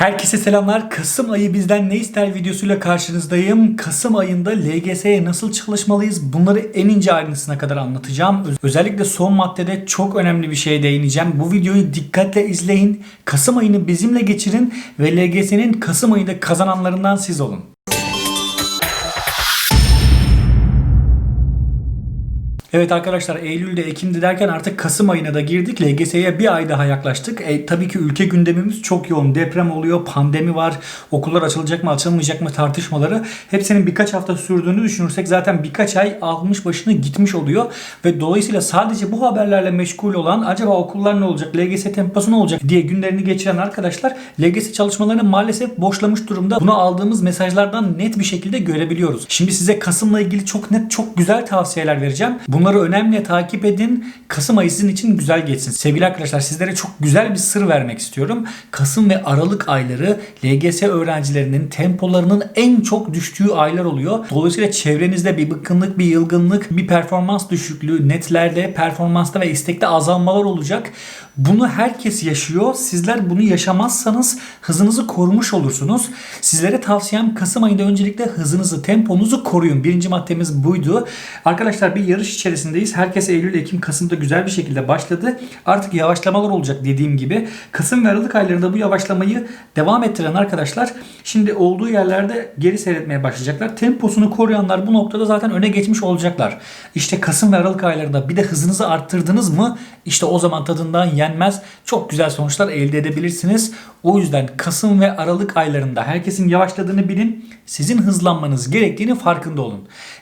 Herkese selamlar. Kasım ayı bizden ne ister videosuyla karşınızdayım. Kasım ayında LGS'ye nasıl çalışmalıyız? Bunları en ince ayrıntısına kadar anlatacağım. Öz- Özellikle son maddede çok önemli bir şeye değineceğim. Bu videoyu dikkatle izleyin. Kasım ayını bizimle geçirin ve LGS'nin Kasım ayında kazananlarından siz olun. Evet arkadaşlar Eylül'de Ekim'de derken artık Kasım ayına da girdik. LGS'ye bir ay daha yaklaştık. E, tabii ki ülke gündemimiz çok yoğun. Deprem oluyor, pandemi var, okullar açılacak mı açılmayacak mı tartışmaları. Hepsinin birkaç hafta sürdüğünü düşünürsek zaten birkaç ay almış başını gitmiş oluyor. Ve dolayısıyla sadece bu haberlerle meşgul olan acaba okullar ne olacak, LGS temposu ne olacak diye günlerini geçiren arkadaşlar LGS çalışmalarını maalesef boşlamış durumda. Bunu aldığımız mesajlardan net bir şekilde görebiliyoruz. Şimdi size Kasım'la ilgili çok net, çok güzel tavsiyeler vereceğim. Bunları önemli takip edin. Kasım ayı sizin için güzel geçsin. Sevgili arkadaşlar sizlere çok güzel bir sır vermek istiyorum. Kasım ve Aralık ayları LGS öğrencilerinin tempolarının en çok düştüğü aylar oluyor. Dolayısıyla çevrenizde bir bıkkınlık, bir yılgınlık, bir performans düşüklüğü, netlerde, performansta ve istekte azalmalar olacak. Bunu herkes yaşıyor. Sizler bunu yaşamazsanız hızınızı korumuş olursunuz. Sizlere tavsiyem Kasım ayında öncelikle hızınızı, temponuzu koruyun. Birinci maddemiz buydu. Arkadaşlar bir yarış içerisindeyiz. Herkes Eylül, Ekim, Kasım'da güzel bir şekilde başladı. Artık yavaşlamalar olacak dediğim gibi. Kasım ve Aralık aylarında bu yavaşlamayı devam ettiren arkadaşlar şimdi olduğu yerlerde geri seyretmeye başlayacaklar. Temposunu koruyanlar bu noktada zaten öne geçmiş olacaklar. İşte Kasım ve Aralık aylarında bir de hızınızı arttırdınız mı işte o zaman tadından yenmez. Çok güzel sonuçlar elde edebilirsiniz. O yüzden Kasım ve Aralık aylarında herkesin yavaşladığını bilin. Sizin hızlanmanız gerektiğini farkında olun.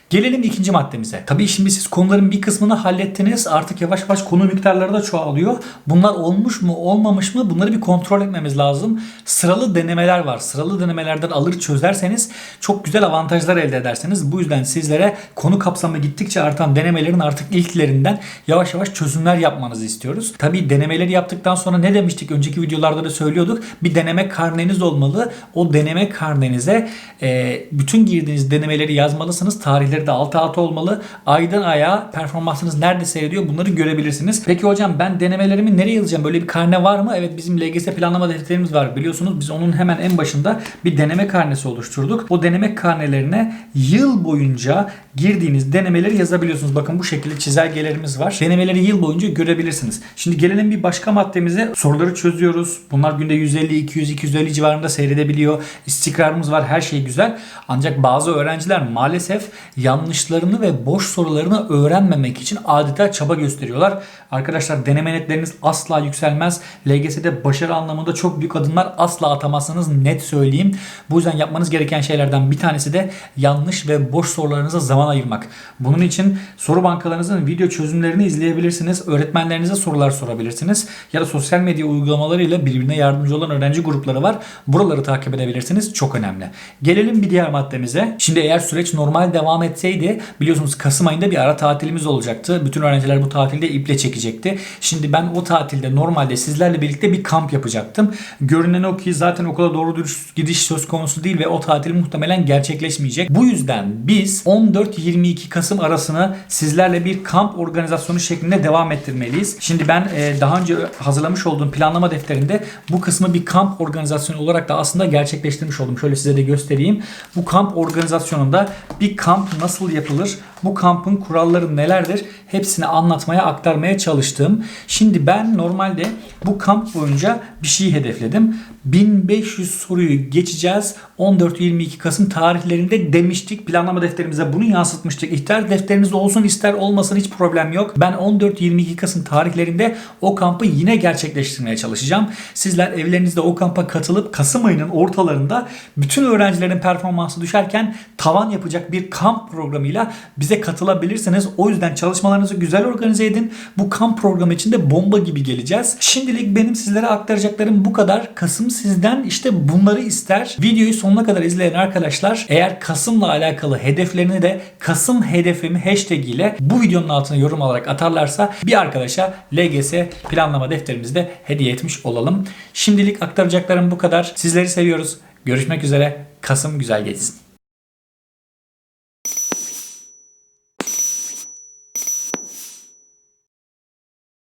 Gelelim ikinci maddemize. Tabii şimdi siz konuların bir kısmını hallettiniz. Artık yavaş yavaş konu miktarları da çoğalıyor. Bunlar olmuş mu olmamış mı bunları bir kontrol etmemiz lazım. Sıralı denemeler var. Sıralı denemelerden alır çözerseniz çok güzel avantajlar elde edersiniz. Bu yüzden sizlere konu kapsamı gittikçe artan denemelerin artık ilklerinden yavaş yavaş çözümler yapmanızı istiyoruz. Tabii denemeleri yaptıktan sonra ne demiştik? Önceki videolarda da söylüyorduk. Bir deneme karneniz olmalı. O deneme karnenize e, bütün girdiğiniz denemeleri yazmalısınız. Tarihleri de alt alta olmalı. Aydan aya performansınız nerede seyrediyor bunları görebilirsiniz. Peki hocam ben denemelerimi nereye yazacağım? Böyle bir karne var mı? Evet bizim LGS planlama defterimiz var biliyorsunuz. Biz onun hemen en başında bir deneme karnesi oluşturduk. O deneme karnelerine yıl boyunca girdiğiniz denemeleri yazabiliyorsunuz. Bakın bu şekilde çizelgelerimiz var. Denemeleri yıl boyunca görebilirsiniz. Şimdi gelelim bir başka maddemize. Soruları çözüyoruz. Bunlar günde 150, 200, 250 civarında seyredebiliyor. İstikrarımız var. Her şey güzel. Ancak bazı öğrenciler maalesef yanlışlarını ve boş sorularını öğrenmemek için adeta çaba gösteriyorlar. Arkadaşlar deneme netleriniz asla yükselmez. LGS'de başarı anlamında çok büyük adımlar asla atamazsınız. Net söyleyeyim. Bu yüzden yapmanız gereken şeylerden bir tanesi de yanlış ve boş sorularınıza zaman ayırmak. Bunun için soru bankalarınızın video çözümlerini izleyebilirsiniz. Öğretmenlerinize sorular sorabilirsiniz. Ya da sosyal medya uygulamalarıyla birbirine yardımcı olan öğrenci grupları var. Buraları takip edebilirsiniz. Çok önemli. Gelelim bir diğer maddemize. Şimdi eğer süreç normal devam etseydi biliyorsunuz Kasım ayında bir ara tatilimiz olacaktı. Bütün öğrenciler bu tatilde iple çekecekti. Şimdi ben o tatilde normalde sizlerle birlikte bir kamp yapacaktım. Görünen o ki zaten okula doğru dürüst gidiş söz konusu değil ve o tatil muhtemelen gerçekleşmeyecek. Bu yüzden biz 14-22 Kasım arasını sizlerle bir kamp organizasyonu şeklinde devam ettirmeliyiz. Şimdi ben e, daha önce hazırlamış olduğum planlama defterinde bu kısmı bir kamp organizasyonu olarak da aslında gerçekleştirmiş oldum. Şöyle size de göstereyim. Bu kamp organizasyonunda bir kamp nasıl yapılır? Bu kampın kuralları nelerdir? Hepsini anlatmaya, aktarmaya çalıştım. Şimdi ben normalde bu kamp boyunca bir şey hedefledim. 1500 soruyu geçeceğiz. 14-22 Kasım tarihlerinde demiştik. Planlama defterimize bunu yansıtmıştık. İster defteriniz olsun ister olmasın hiç problem yok. Ben 14-22 Kasım tarihlerinde o kampı yine gerçekleştirmeye çalışacağım. Sizler evlerinizde o kampa katılıp Kasım ayının ortalarında bütün öğrencilerin performansı düşerken tavan yapacak bir kamp programıyla bize katılabilirsiniz. O yüzden çalışmalarınızı güzel organize edin. Bu kamp programı için de bomba gibi geleceğiz. Şimdilik benim sizlere aktaracaklarım bu kadar. Kasım sizden işte bunları ister. Videoyu sonuna kadar izleyen arkadaşlar eğer Kasım'la alakalı hedeflerini de Kasım hedefimi hashtag ile bu videonun altına yorum olarak atarlarsa bir arkadaşa LGS planlama defterimizi de hediye etmiş olalım. Şimdilik aktaracaklarım bu kadar. Sizleri seviyoruz. Görüşmek üzere. Kasım güzel geçsin.